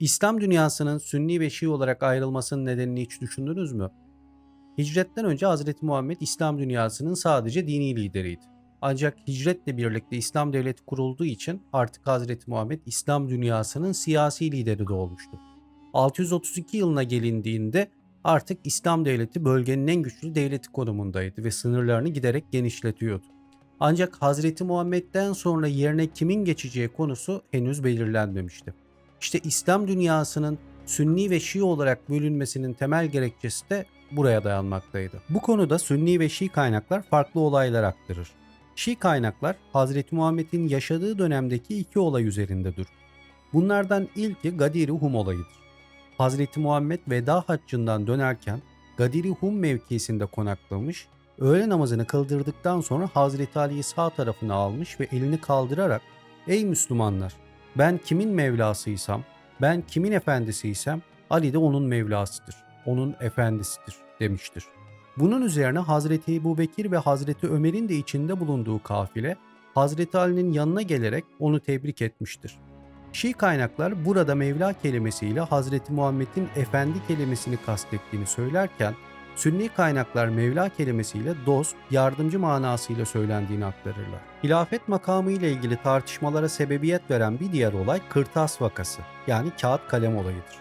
İslam dünyasının Sünni ve Şii olarak ayrılmasının nedenini hiç düşündünüz mü? Hicretten önce Hz. Muhammed İslam dünyasının sadece dini lideriydi. Ancak hicretle birlikte İslam devleti kurulduğu için artık Hz. Muhammed İslam dünyasının siyasi lideri de olmuştu. 632 yılına gelindiğinde artık İslam devleti bölgenin en güçlü devleti konumundaydı ve sınırlarını giderek genişletiyordu. Ancak Hz. Muhammed'den sonra yerine kimin geçeceği konusu henüz belirlenmemişti. İşte İslam dünyasının Sünni ve Şii olarak bölünmesinin temel gerekçesi de buraya dayanmaktaydı. Bu konuda Sünni ve Şii kaynaklar farklı olaylar aktarır. Şii kaynaklar Hz. Muhammed'in yaşadığı dönemdeki iki olay üzerinde durur. Bunlardan ilki Gadir-i Hum olayıdır. Hz. Muhammed veda haccından dönerken Gadir-i Hum mevkisinde konaklamış, öğle namazını kıldırdıktan sonra Hazreti Ali'yi sağ tarafına almış ve elini kaldırarak ''Ey Müslümanlar! Ben kimin Mevlasıysam, ben kimin efendisiysem Ali de onun Mevlasıdır, onun efendisidir demiştir. Bunun üzerine Hazreti Ebu Bekir ve Hazreti Ömer'in de içinde bulunduğu kafile Hazreti Ali'nin yanına gelerek onu tebrik etmiştir. Şii kaynaklar burada Mevla kelimesiyle Hazreti Muhammed'in efendi kelimesini kastettiğini söylerken Sünni kaynaklar Mevla kelimesiyle dost, yardımcı manasıyla söylendiğini aktarırlar. Hilafet makamı ile ilgili tartışmalara sebebiyet veren bir diğer olay kırtas vakası yani kağıt kalem olayıdır.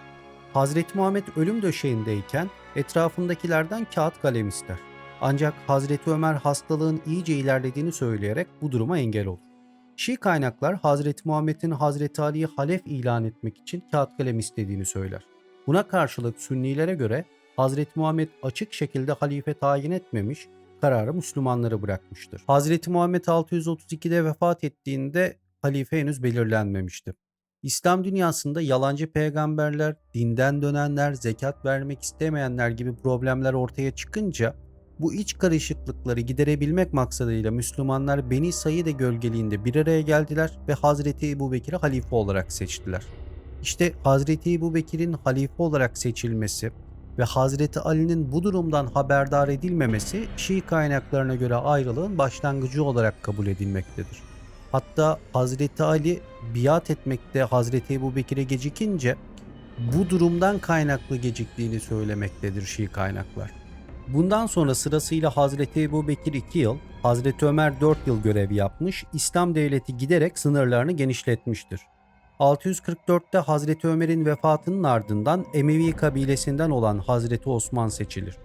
Hazreti Muhammed ölüm döşeğindeyken etrafındakilerden kağıt kalem ister. Ancak Hazreti Ömer hastalığın iyice ilerlediğini söyleyerek bu duruma engel olur. Şii kaynaklar Hazreti Muhammed'in Hazreti Ali'yi halef ilan etmek için kağıt kalem istediğini söyler. Buna karşılık Sünnilere göre Hazreti Muhammed açık şekilde halife tayin etmemiş, kararı Müslümanlara bırakmıştır. Hazreti Muhammed 632'de vefat ettiğinde halife henüz belirlenmemişti. İslam dünyasında yalancı peygamberler, dinden dönenler, zekat vermek istemeyenler gibi problemler ortaya çıkınca bu iç karışıklıkları giderebilmek maksadıyla Müslümanlar Beni Saide gölgeliğinde bir araya geldiler ve Hazreti Ebu Bekir'i halife olarak seçtiler. İşte Hazreti Ebu Bekir'in halife olarak seçilmesi ve Hazreti Ali'nin bu durumdan haberdar edilmemesi Şii kaynaklarına göre ayrılığın başlangıcı olarak kabul edilmektedir. Hatta Hazreti Ali biat etmekte Hazreti Ebu Bekir'e gecikince bu durumdan kaynaklı geciktiğini söylemektedir Şii kaynaklar. Bundan sonra sırasıyla Hazreti Ebu Bekir 2 yıl, Hazreti Ömer 4 yıl görev yapmış, İslam devleti giderek sınırlarını genişletmiştir. 644'te Hazreti Ömer'in vefatının ardından Emevi kabilesinden olan Hazreti Osman seçilir.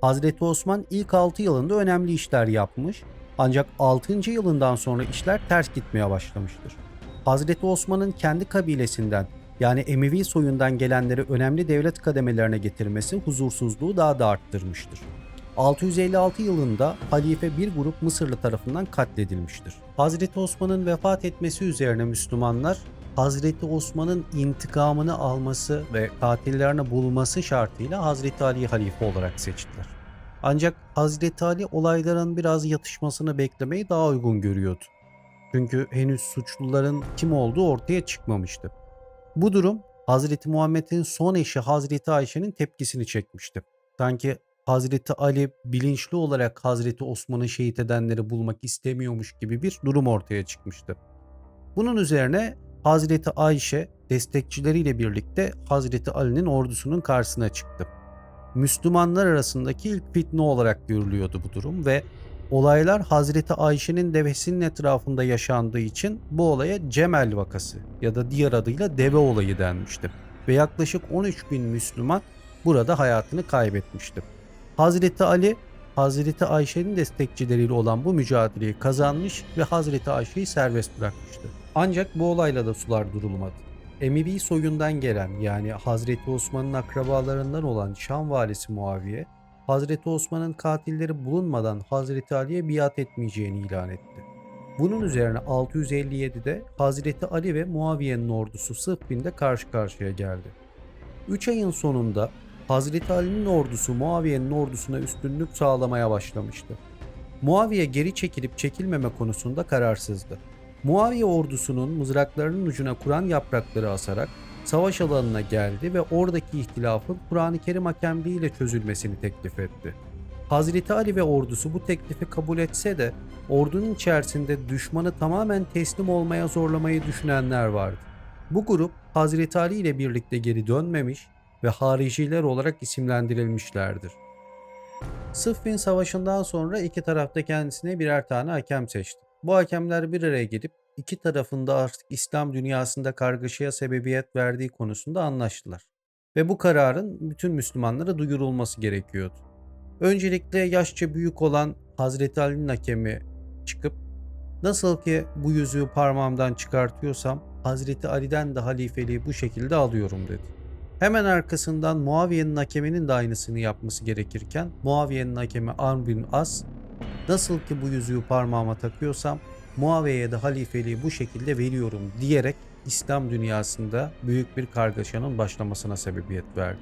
Hazreti Osman ilk 6 yılında önemli işler yapmış ancak 6. yılından sonra işler ters gitmeye başlamıştır. Hazreti Osman'ın kendi kabilesinden yani Emevi soyundan gelenleri önemli devlet kademelerine getirmesi huzursuzluğu daha da arttırmıştır. 656 yılında halife bir grup Mısırlı tarafından katledilmiştir. Hazreti Osman'ın vefat etmesi üzerine Müslümanlar Hazreti Osman'ın intikamını alması ve katillerini bulması şartıyla Hazreti Ali'yi halife olarak seçtiler. Ancak Hazreti Ali olayların biraz yatışmasını beklemeyi daha uygun görüyordu. Çünkü henüz suçluların kim olduğu ortaya çıkmamıştı. Bu durum Hazreti Muhammed'in son eşi Hazreti Ayşe'nin tepkisini çekmişti. Sanki Hazreti Ali bilinçli olarak Hazreti Osman'ı şehit edenleri bulmak istemiyormuş gibi bir durum ortaya çıkmıştı. Bunun üzerine Hazreti Ayşe destekçileriyle birlikte Hazreti Ali'nin ordusunun karşısına çıktı. Müslümanlar arasındaki ilk fitne olarak görülüyordu bu durum ve olaylar Hazreti Ayşe'nin devesinin etrafında yaşandığı için bu olaya Cemel vakası ya da diğer adıyla deve olayı denmişti. Ve yaklaşık 13 bin Müslüman burada hayatını kaybetmişti. Hazreti Ali Hazreti Ayşe'nin destekçileriyle olan bu mücadeleyi kazanmış ve Hazreti Ayşe'yi serbest bırakmıştı. Ancak bu olayla da sular durulmadı. Emevi soyundan gelen yani Hazreti Osman'ın akrabalarından olan Şam valisi Muaviye, Hazreti Osman'ın katilleri bulunmadan Hazreti Ali'ye biat etmeyeceğini ilan etti. Bunun üzerine 657'de Hazreti Ali ve Muaviye'nin ordusu Sıffin'de karşı karşıya geldi. 3 ayın sonunda Hazreti Ali'nin ordusu Muaviye'nin ordusuna üstünlük sağlamaya başlamıştı. Muaviye geri çekilip çekilmeme konusunda kararsızdı. Muaviye ordusunun mızraklarının ucuna Kur'an yaprakları asarak savaş alanına geldi ve oradaki ihtilafın Kur'an-ı Kerim hakemliğiyle çözülmesini teklif etti. Hazreti Ali ve ordusu bu teklifi kabul etse de ordunun içerisinde düşmanı tamamen teslim olmaya zorlamayı düşünenler vardı. Bu grup Hazreti Ali ile birlikte geri dönmemiş ve hariciler olarak isimlendirilmişlerdir. Sıffin Savaşı'ndan sonra iki tarafta kendisine birer tane hakem seçti. Bu hakemler bir araya gelip iki tarafında artık İslam dünyasında kargaşaya sebebiyet verdiği konusunda anlaştılar. Ve bu kararın bütün Müslümanlara duyurulması gerekiyordu. Öncelikle yaşça büyük olan Hazreti Ali'nin hakemi çıkıp nasıl ki bu yüzüğü parmağımdan çıkartıyorsam Hazreti Ali'den de halifeliği bu şekilde alıyorum dedi. Hemen arkasından Muaviye'nin hakeminin de aynısını yapması gerekirken Muaviye'nin hakemi Amr bin As nasıl ki bu yüzüğü parmağıma takıyorsam Muaviye'ye de halifeliği bu şekilde veriyorum diyerek İslam dünyasında büyük bir kargaşanın başlamasına sebebiyet verdi.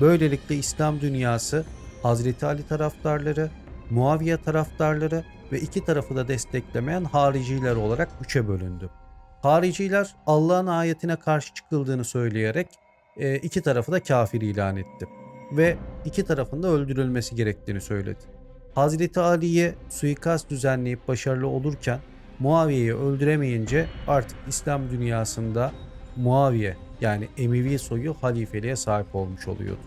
Böylelikle İslam dünyası Hazreti Ali taraftarları, Muaviye taraftarları ve iki tarafı da desteklemeyen hariciler olarak üçe bölündü. Hariciler Allah'ın ayetine karşı çıkıldığını söyleyerek e, iki tarafı da kafir ilan etti ve iki tarafın da öldürülmesi gerektiğini söyledi. Hazreti Ali'ye suikast düzenleyip başarılı olurken Muaviye'yi öldüremeyince artık İslam dünyasında Muaviye yani Emevi soyu halifeliğe sahip olmuş oluyordu.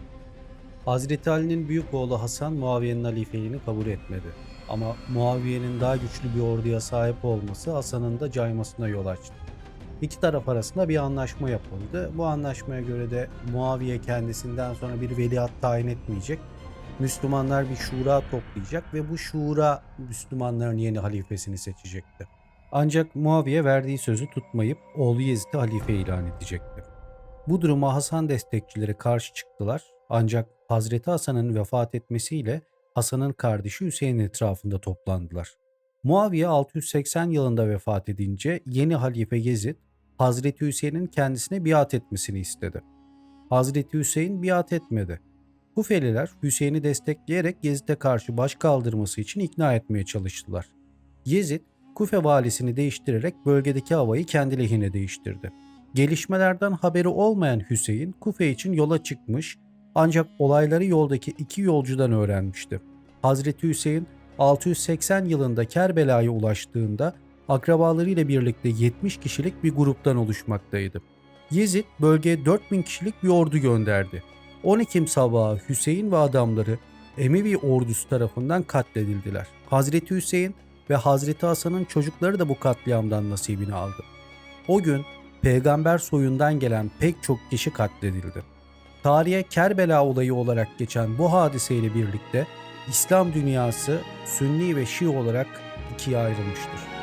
Hazreti Ali'nin büyük oğlu Hasan Muaviye'nin halifeliğini kabul etmedi. Ama Muaviye'nin daha güçlü bir orduya sahip olması Hasan'ın da caymasına yol açtı. İki taraf arasında bir anlaşma yapıldı. Bu anlaşmaya göre de Muaviye kendisinden sonra bir veliaht tayin etmeyecek. Müslümanlar bir şura toplayacak ve bu şura Müslümanların yeni halifesini seçecekti. Ancak Muaviye verdiği sözü tutmayıp oğlu Yezid'i halife ilan edecekti. Bu duruma Hasan destekçileri karşı çıktılar ancak Hazreti Hasan'ın vefat etmesiyle Hasan'ın kardeşi Hüseyin etrafında toplandılar. Muaviye 680 yılında vefat edince yeni halife Yezid Hazreti Hüseyin'in kendisine biat etmesini istedi. Hazreti Hüseyin biat etmedi. Kufeliler Hüseyin'i destekleyerek Yezid'e karşı baş kaldırması için ikna etmeye çalıştılar. Yezid, Kufe valisini değiştirerek bölgedeki havayı kendi lehine değiştirdi. Gelişmelerden haberi olmayan Hüseyin Kufe için yola çıkmış ancak olayları yoldaki iki yolcudan öğrenmişti. Hazreti Hüseyin 680 yılında Kerbela'ya ulaştığında akrabalarıyla birlikte 70 kişilik bir gruptan oluşmaktaydı. Yezid bölgeye 4000 kişilik bir ordu gönderdi. 10 Ekim sabahı Hüseyin ve adamları Emevi ordusu tarafından katledildiler. Hazreti Hüseyin ve Hazreti Hasan'ın çocukları da bu katliamdan nasibini aldı. O gün peygamber soyundan gelen pek çok kişi katledildi. Tarihe Kerbela olayı olarak geçen bu hadiseyle birlikte İslam dünyası Sünni ve Şii olarak ikiye ayrılmıştır.